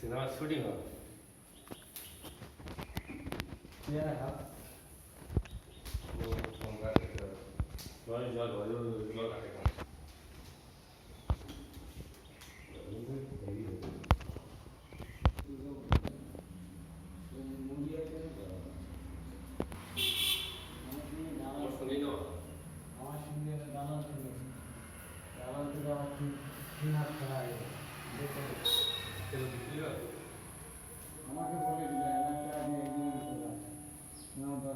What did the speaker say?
সিনেমার শুটিং হবে জল জল জল জল কাটে Thank you. നമുക്ക് പോലെയില്ല എല്ലാവരും നമുക്ക്